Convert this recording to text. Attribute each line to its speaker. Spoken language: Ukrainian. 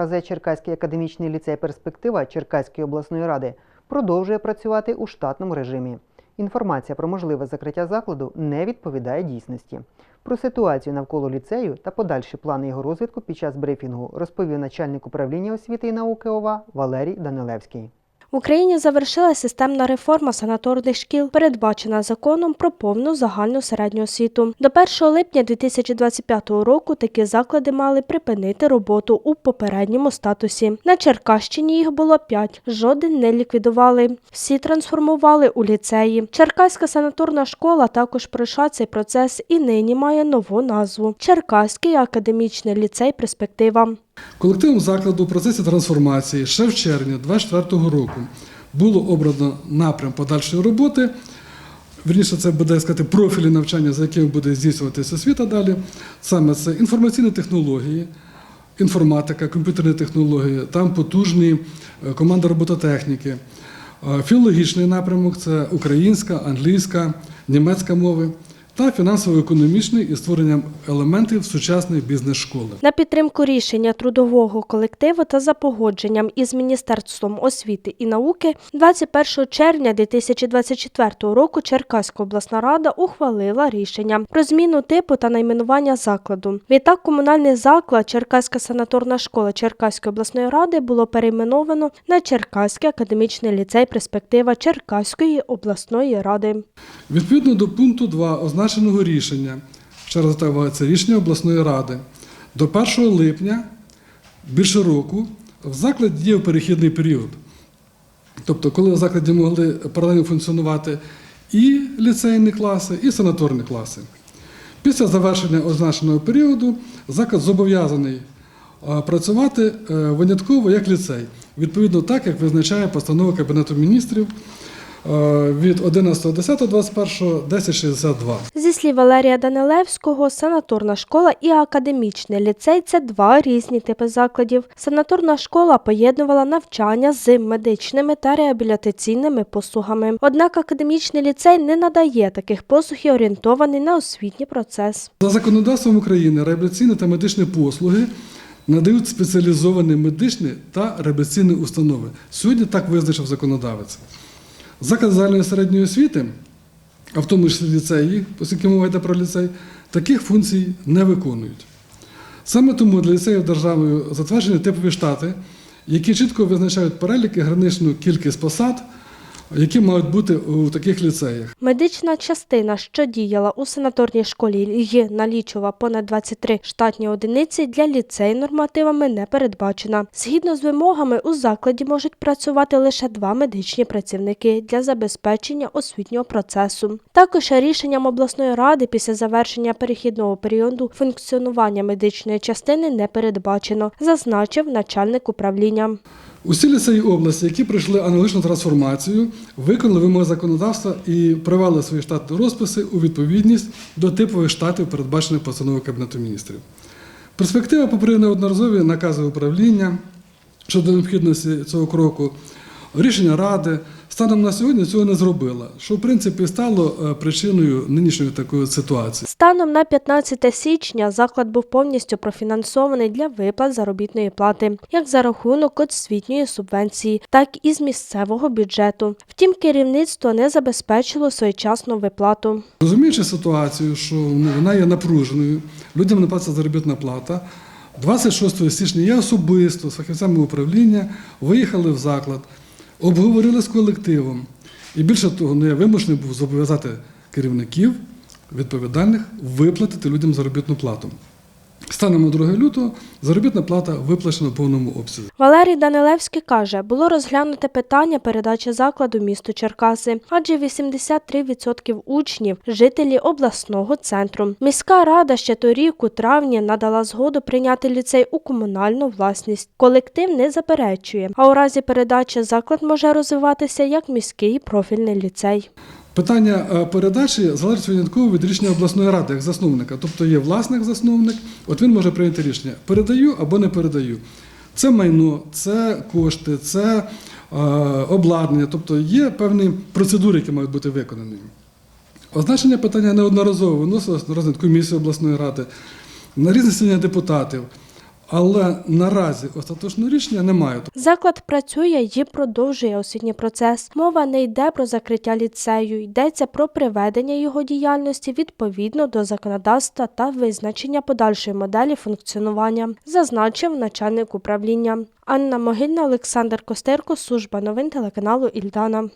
Speaker 1: КЗ Черкаський академічний ліцей Перспектива Черкаської обласної ради продовжує працювати у штатному режимі. Інформація про можливе закриття закладу не відповідає дійсності. Про ситуацію навколо ліцею та подальші плани його розвитку під час брифінгу розповів начальник управління освіти і науки ОВА Валерій Данилевський.
Speaker 2: В Україні завершилася системна реформа санаторних шкіл, передбачена законом про повну загальну середню освіту. До 1 липня 2025 року такі заклади мали припинити роботу у попередньому статусі. На Черкащині їх було 5, жоден не ліквідували. Всі трансформували у ліцеї. Черкаська санаторна школа також пройшла цей процес і нині має нову назву Черкаський академічний ліцей Перспектива.
Speaker 3: Колективом закладу у процесі трансформації ще в червні 2024 року було обрано напрям подальшої роботи. Вірніше, це буде сказати профілі навчання, за якими буде здійснюватися освіта далі. Саме це інформаційні технології, інформатика, комп'ютерні технології, там потужні е, команда робототехніки. Е, Філологічний напрямок це українська, англійська, німецька мови та фінансово-економічний із створенням елементів сучасної бізнес-школи.
Speaker 2: На підтримку рішення трудового колективу та за погодженням із Міністерством освіти і науки 21 червня 2024 року Черкаська обласна рада ухвалила рішення про зміну типу та найменування закладу. Відтак комунальний заклад Черкаська санаторна школа Черкаської обласної ради було перейменовано на Черкаський академічний ліцей перспектива Черкаської обласної ради.
Speaker 3: Відповідно до пункту 2 означеного рішення, ще раз це рішення обласної ради, до 1 липня більше року в закладі діяв перехідний період. Тобто, коли в закладі могли паралельно функціонувати і ліцейні класи, і санаторні класи. Після завершення означеного періоду заклад зобов'язаний е, працювати е, винятково як ліцей, відповідно так, як визначає постанова Кабінету міністрів від 11.10.21 1062.
Speaker 2: Зі слів Валерія Данилевського, санаторна школа і академічний ліцей це два різні типи закладів. Санаторна школа поєднувала навчання з медичними та реабілітаційними послугами. Однак академічний ліцей не надає таких послуг і орієнтований на освітній процес.
Speaker 3: За законодавством України реабілітаційні та медичні послуги надають спеціалізовані медичні та реабілітаційні установи. Сьогодні так визначив законодавець. Заклад загальної середньої освіти, а в тому числі ліцеї, оскільки мова йде про ліцей, таких функцій не виконують. Саме тому для ліцеїв державою затверджені типові штати, які чітко визначають перелік і граничну кількість посад, які мають бути у таких ліцеях.
Speaker 2: Медична частина, що діяла у санаторній школі і налічувала понад 23 штатні одиниці, для ліцею нормативами не передбачена. Згідно з вимогами, у закладі можуть працювати лише два медичні працівники для забезпечення освітнього процесу. Також рішенням обласної ради після завершення перехідного періоду функціонування медичної частини не передбачено, зазначив начальник управління.
Speaker 3: Усі ліцеї області, які пройшли аналогічну трансформацію, виконали вимоги законодавства і привели свої штатні розписи у відповідність до типових штатів, передбачених постановою Кабінету міністрів. Перспектива попри неодноразові накази управління щодо необхідності цього кроку, рішення ради станом на сьогодні цього не зробила, що в принципі стало е, причиною нинішньої такої ситуації.
Speaker 2: Станом на 15 січня заклад був повністю профінансований для виплат заробітної плати, як за рахунок освітньої субвенції, так і з місцевого бюджету. Втім, керівництво не забезпечило своєчасну виплату.
Speaker 3: Розуміючи ситуацію, що ну, вона є напруженою, людям не платиться заробітна плата. 26 січня я особисто з фахівцями управління виїхали в заклад, обговорили з колективом. І більше того, ну, я вимушений був зобов'язати керівників відповідальних виплатити людям заробітну плату. Станом на 2 лютого заробітна плата виплачена в повному обсязі.
Speaker 2: Валерій Данилевський каже, було розглянуте питання передачі закладу місту Черкаси, адже 83% учнів жителі обласного центру. Міська рада ще торік у травні надала згоду прийняти ліцей у комунальну власність. Колектив не заперечує, а у разі передачі заклад може розвиватися як міський профільний ліцей.
Speaker 3: Питання е, передачі залежить винятково від рішення обласної ради як засновника. Тобто є власник-засновник, от він може прийняти рішення: передаю або не передаю. Це майно, це кошти, це е, обладнання, тобто є певні процедури, які мають бути виконані. Означення питання неодноразово виносилось на розгляд комісії обласної ради, на різні засідання депутатів. Але наразі остаточного рішення немає.
Speaker 2: Заклад працює і продовжує освітній процес. Мова не йде про закриття ліцею, йдеться про приведення його діяльності відповідно до законодавства та визначення подальшої моделі функціонування, зазначив начальник управління. Анна Могильна, Олександр Костерко, служба новин телеканалу Ільдана.